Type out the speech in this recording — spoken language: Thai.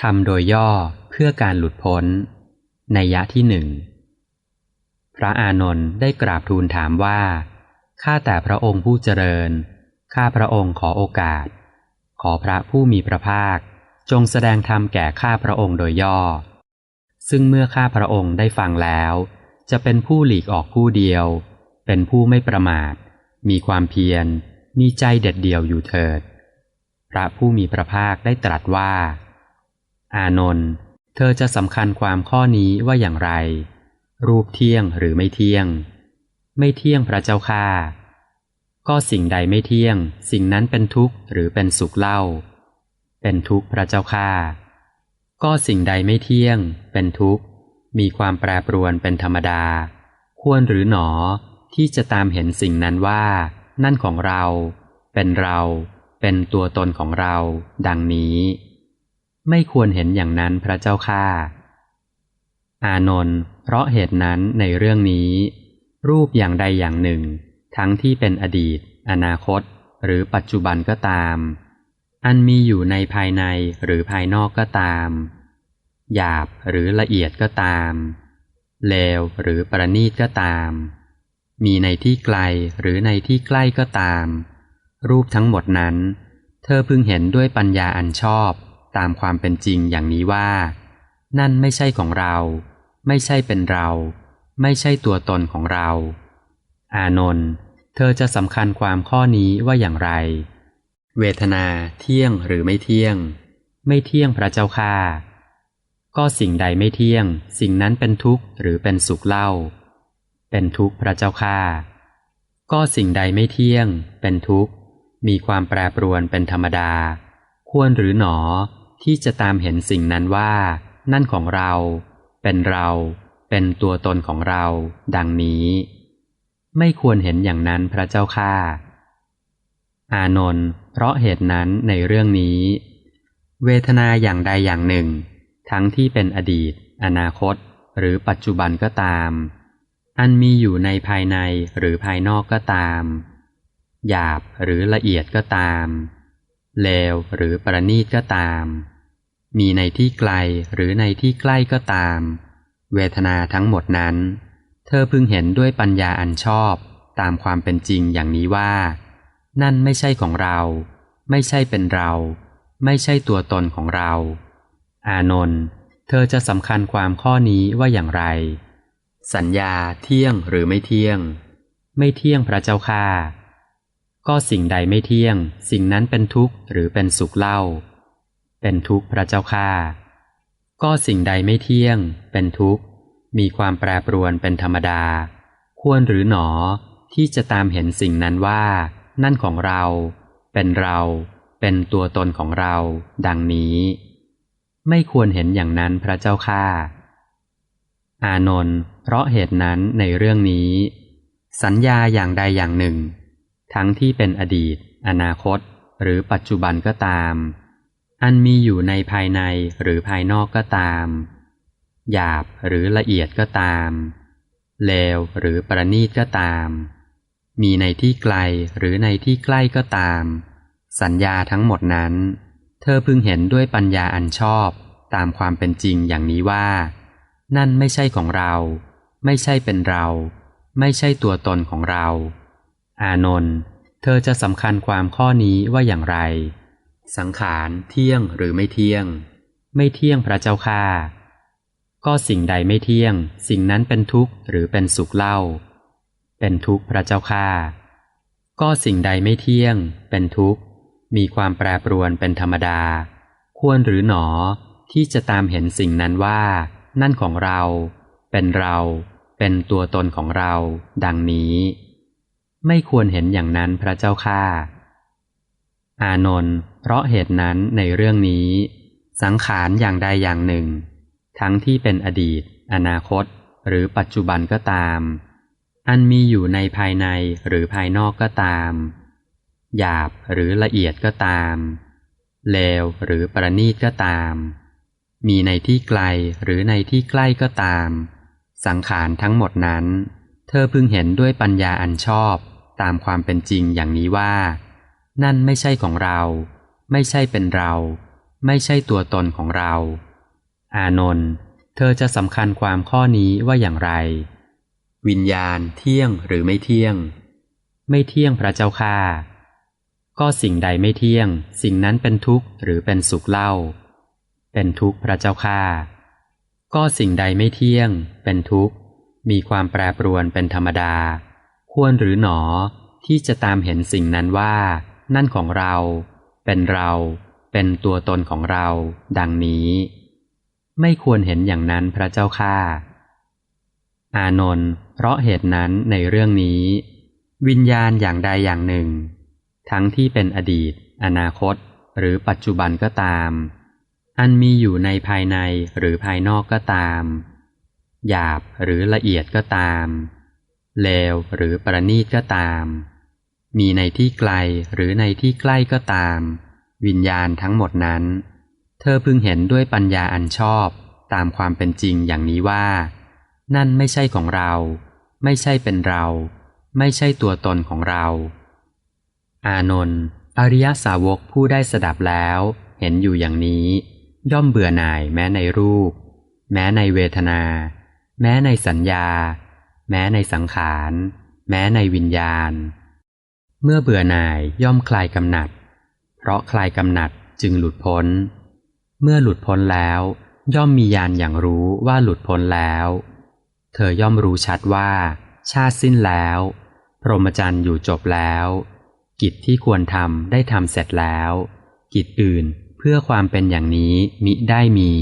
ทำโดยย่อเพื่อการหลุดพ้น ในยะที่หนึ่ง พระอานนท์ได้กราบทูลถามว่า ข้าแต่พระองค์ผู้เจริญ ข้าพระองค์ขอโอกาส ขอพระผู้มีพระภาค จงแสดงธรรมแก่ข้าพระองค์โดยย่อ ซึ่งเมื่อข้าพระองค์ได้ฟังแล้ว จะเป็นผู้หลีกออกผู้เดียว เป็นผู้ไม่ประมาท มีความเพียร มีใจเด็ดเดี่ยวอยู่เถิด พระผู้มีพระภาคได้ตรัสว่า อานนท์เธอจะสำคัญความข้อนี้ว่าอย่างไร รูปเที่ยงหรือไม่เที่ยง ไม่เที่ยงพระเจ้าค่าก็สิ่งใดไม่เที่ยง สิ่งนั้นเป็นทุกข์หรือเป็นสุขเล่า เป็นทุกข์พระเจ้าค่าก็สิ่งใดไม่เที่ยง เป็นทุกข์ มีความแปรปรวนเป็นธรรมดา ควรหรือหนอที่จะตามเห็นสิ่งนั้นว่า นั่นของเรา เป็นเรา เป็นตัวตนของเรา ดังนี้ ไม่ควรเห็นอย่างนั้นพระเจ้าค่า อานนท์เพราะเหตุนั้นในเรื่องนี้ รูปอย่างใดอย่างหนึ่ง ทั้งที่เป็นอดีต อนาคต หรือปัจจุบันก็ตาม อันมีอยู่ในภายในหรือภายนอกก็ตาม หยาบหรือละเอียดก็ตาม เลวหรือประณีตก็ตาม มีในที่ไกลหรือในที่ใกล้ก็ตาม รูปทั้งหมดนั้น เธอพึงเห็นด้วยปัญญาอันชอบ ตามความเป็นจริงอย่างนี้ว่า นั่นไม่ใช่ของเรา ไม่ใช่เป็นเรา ไม่ใช่ตัวตนของเรา อานนท์เธอจะสำคัญความข้อนี้ว่าอย่างไร เวทนาเที่ยงหรือไม่เที่ยง ไม่เที่ยงพระเจ้าค่าก็สิ่งใดไม่เที่ยง สิ่งนั้นเป็นทุกข์หรือเป็นสุขเล่า เป็นทุกข์พระเจ้าค่าก็สิ่งใดไม่เที่ยง เป็นทุกข์ มีความแปรปรวนเป็นธรรมดา ควรหรือหนอ ที่จะตามเห็นสิ่งนั้นว่า นั่นของเรา เป็นเรา เป็นตัวตนของเรา ดังนี้ ไม่ควรเห็นอย่างนั้นพระเจ้าค่าอานนท์เพราะเหตุนั้นในเรื่องนี้ เวทนาอย่างใดอย่างหนึ่ง ทั้งที่เป็นอดีต อนาคต หรือปัจจุบันก็ตาม อันมีอยู่ในภายในหรือภายนอกก็ตาม หยาบหรือละเอียดก็ตามเลวหรือประณีตก็ตาม มีในที่ไกลหรือในที่ใกล้ก็ตาม เวทนาทั้งหมดนั้น เธอพึงเห็นด้วยปัญญาอันชอบตามความเป็นจริงอย่างนี้ว่า นั่นไม่ใช่ของเรา ไม่ใช่เป็นเรา ไม่ใช่ตัวตนของเรา อานนท์เธอจะสำคัญความข้อนี้ว่าอย่างไร สัญญาเที่ยงหรือไม่เที่ยง ไม่เที่ยงพระเจ้าค่าก็สิ่งใดไม่เที่ยง สิ่งนั้นเป็นทุกข์หรือเป็นสุขเล่า เป็นทุกข์พระเจ้าค่าก็สิ่งใดไม่เที่ยง เป็นทุกข์ มีความแปรปรวนเป็นธรรมดา ควรหรือหนอที่จะตามเห็นสิ่งนั้นว่า นั่นของเรา เป็นเรา เป็นตัวตนของเรา ดังนี้ ไม่ควรเห็นอย่างนั้นพระเจ้าค่าอานนท์เพราะเหตุนั้นในเรื่องนี้ สัญญาอย่างใดอย่างหนึ่ง ทั้งที่เป็นอดีต อนาคต หรือปัจจุบันก็ตาม อันมีอยู่ในภายในหรือภายนอกก็ตาม หยาบหรือละเอียดก็ตาม เลวหรือประณีตก็ตาม มีในที่ไกลหรือในที่ใกล้ก็ตาม สัญญาทั้งหมดนั้น เธอพึงเห็นด้วยปัญญาอันชอบตามความเป็นจริงอย่างนี้ว่า นั่นไม่ใช่ของเรา ไม่ใช่เป็นเรา ไม่ใช่ตัวตนของเรา อานนท์เธอจะสำคัญความข้อนี้ว่าอย่างไร สังขารเที่ยงหรือไม่เที่ยง ไม่เที่ยงพระเจ้าค่าก็สิ่งใดไม่เที่ยง สิ่งนั้นเป็นทุกข์หรือเป็นสุขเล่า เป็นทุกข์พระเจ้าค่าก็สิ่งใดไม่เที่ยง เป็นทุกข์ มีความแปรปรวนเป็นธรรมดา ควรหรือหนอที่จะตามเห็นสิ่งนั้นว่า นั่นของเรา เป็นเรา เป็นตัวตนของเรา ดังนี้ ไม่ควรเห็นอย่างนั้นพระเจ้าค่าอานนท์ เพราะเหตุนั้นในเรื่องนี้ สังขารอย่างใดอย่างหนึ่ง ทั้งที่เป็นอดีต อนาคต หรือปัจจุบันก็ตาม อันมีอยู่ในภายในหรือภายนอกก็ตาม หยาบหรือละเอียดก็ตาม เลวหรือประณีตก็ตาม มีในที่ไกลหรือในที่ใกล้ก็ตาม สังขารทั้งหมดนั้น เธอพึงเห็นด้วยปัญญาอันชอบตามความเป็นจริงอย่างนี้ว่า นั่นไม่ใช่ของเรา ไม่ใช่เป็นเรา ไม่ใช่ตัวตนของเรา อานนท์เธอจะสำคัญความข้อนี้ว่าอย่างไร วิญญาณเที่ยงหรือไม่เที่ยง ไม่เที่ยงพระเจ้าค่าก็สิ่งใดไม่เที่ยง สิ่งนั้นเป็นทุกข์หรือเป็นสุขเล่า เป็นทุกข์พระเจ้าค่าก็สิ่งใดไม่เที่ยง เป็นทุกข์ มีความแปรปรวนเป็นธรรมดา ควรหรือหนอที่จะตามเห็นสิ่งนั้นว่า นั่นของเรา เป็นเรา เป็นตัวตนของเรา ดังนี้ ไม่ควรเห็นอย่างนั้นพระเจ้าค่า อานนท์เพราะเหตุนั้นในเรื่องนี้ วิญญาณอย่างใดอย่างหนึ่ง ทั้งที่เป็นอดีต อนาคต หรือปัจจุบันก็ตาม อันมีอยู่ในภายในหรือภายนอกก็ตาม หยาบหรือละเอียดก็ตามเลวหรือประณีตก็ตาม มีในที่ไกลหรือในที่ใกล้ก็ตาม วิญญาณทั้งหมดนั้น เธอพึงเห็นด้วยปัญญาอันชอบตามความเป็นจริงอย่างนี้ว่า นั่นไม่ใช่ของเรา ไม่ใช่เป็นเรา ไม่ใช่ตัวตนของเรา อานนท์อริยสาวกผู้ได้สดับแล้ว เห็นอยู่อย่างนี้ ย่อมเบื่อหน่ายแม้ในรูป แม้ในเวทนา แม้ในสัญญา แม้ในสังขาร แม้ในวิญญาณ เมื่อเบื่อหน่ายย่อมคลายกำหนัด เพราะคลายกำหนัดจึงหลุดพ้น เมื่อหลุดพ้นแล้ว ย่อมมีญาณอย่างรู้ว่าหลุดพ้นแล้ว เธอย่อมรู้ชัดว่า ชาติสิ้นแล้ว พรหมจรรย์อยู่จบแล้ว กิจที่ควรทำได้ทำเสร็จแล้ว กิจอื่นเพื่อความเป็นอย่างนี้มิได้มี